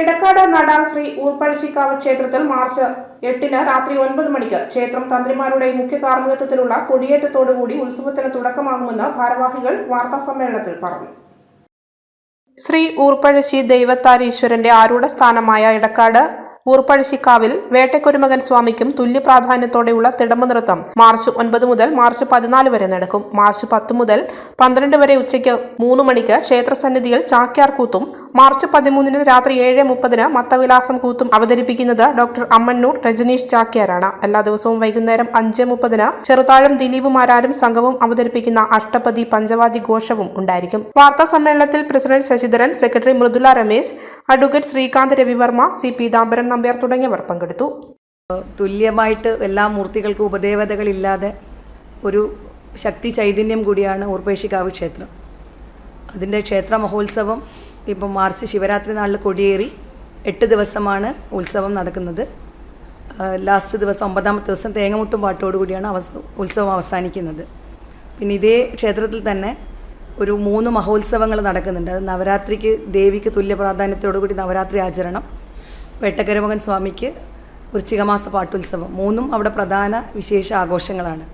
ഇടക്കാട് നടാൽ ശ്രീ ഊർപ്പഴശ്ശിക്കാവ് ക്ഷേത്രത്തിൽ മാർച്ച് എട്ടിന് രാത്രി ഒൻപത് മണിക്ക് ക്ഷേത്രം തന്ത്രിമാരുടെ മുഖ്യ കാർമ്മികത്വത്തിലുള്ള കൊടിയേറ്റത്തോടുകൂടി ഉത്സവത്തിന് തുടക്കമാകുമെന്ന് ഭാരവാഹികൾ വാർത്താസമ്മേളനത്തിൽ പറഞ്ഞു. ശ്രീ ഊർപ്പഴശ്ശി ദൈവത്താരീശ്വരന്റെ ആരൂഢ സ്ഥാനമായ ഇടക്കാട് ഊർപ്പഴശ്ശിക്കാവിൽ വേട്ടക്കൊരുമകൻ സ്വാമിക്കും തുല്യ പ്രാധാന്യത്തോടെയുള്ള തിടമ്പ് നൃത്തം മാർച്ച് ഒൻപത് മുതൽ മാർച്ച് പതിനാല് വരെ നടക്കും. മാർച്ച് പത്ത് മുതൽ പന്ത്രണ്ട് വരെ ഉച്ചയ്ക്ക് മൂന്ന് മണിക്ക് ക്ഷേത്രസന്നിധിയിൽ ചാക്യാർ കൂത്തും മാർച്ച് പതിമൂന്നിന് രാത്രി ഏഴ് മുപ്പതിന് മത്തവിലാസം കൂത്തും അവതരിപ്പിക്കുന്നത് ഡോക്ടർ അമ്മന്നൂർ രജനീഷ് ചാക്യാരാണ്. എല്ലാ ദിവസവും വൈകുന്നേരം അഞ്ച് മുപ്പതിന് ചെറുതാഴം ദിലീപുമാരാരും സംഘവും അവതരിപ്പിക്കുന്ന അഷ്ടപതി പഞ്ചവാദി ഘോഷവും ഉണ്ടായിരിക്കും. വാർത്താ സമ്മേളനത്തിൽ president Sasidharan secretary Mridula Ramesh advocate Sreekanth Ravivarma C Pitambaran Nambiar തുടങ്ങിയവർ പങ്കെടുത്തു. തുല്യമായിട്ട് എല്ലാ മൂർത്തികൾക്കും ഉപദേവതകളില്ലാതെ ഒരു ശക്തി ചൈതന്യം കൂടിയാണ് ഊർപ്പേശിക്കാവ് ക്ഷേത്രം. അതിന്റെ ക്ഷേത്ര മഹോത്സവം ഇപ്പം മാർച്ച് ശിവരാത്രി നാളിൽ കൊടിയേറി എട്ട് ദിവസമാണ് ഉത്സവം നടക്കുന്നത്. ലാസ്റ്റ് ദിവസം ഒമ്പതാമത്തെ ദിവസം തേങ്ങമുട്ടും പാട്ടോടു കൂടിയാണ് അവസ ഉത്സവം അവസാനിക്കുന്നത്. പിന്നെ ഇതേ ക്ഷേത്രത്തിൽ തന്നെ ഒരു മൂന്ന് മഹോത്സവങ്ങൾ നടക്കുന്നുണ്ട്. അത് നവരാത്രിക്ക് ദേവിക്ക് തുല്യ പ്രാധാന്യത്തോടു കൂടി നവരാത്രി ആചരണം വെട്ടക്കരമകൻ സ്വാമിക്ക് വൃശ്ചികമാസ പാട്ടുത്സവം. മൂന്നും അവിടെ പ്രധാന വിശേഷ ആഘോഷങ്ങളാണ്.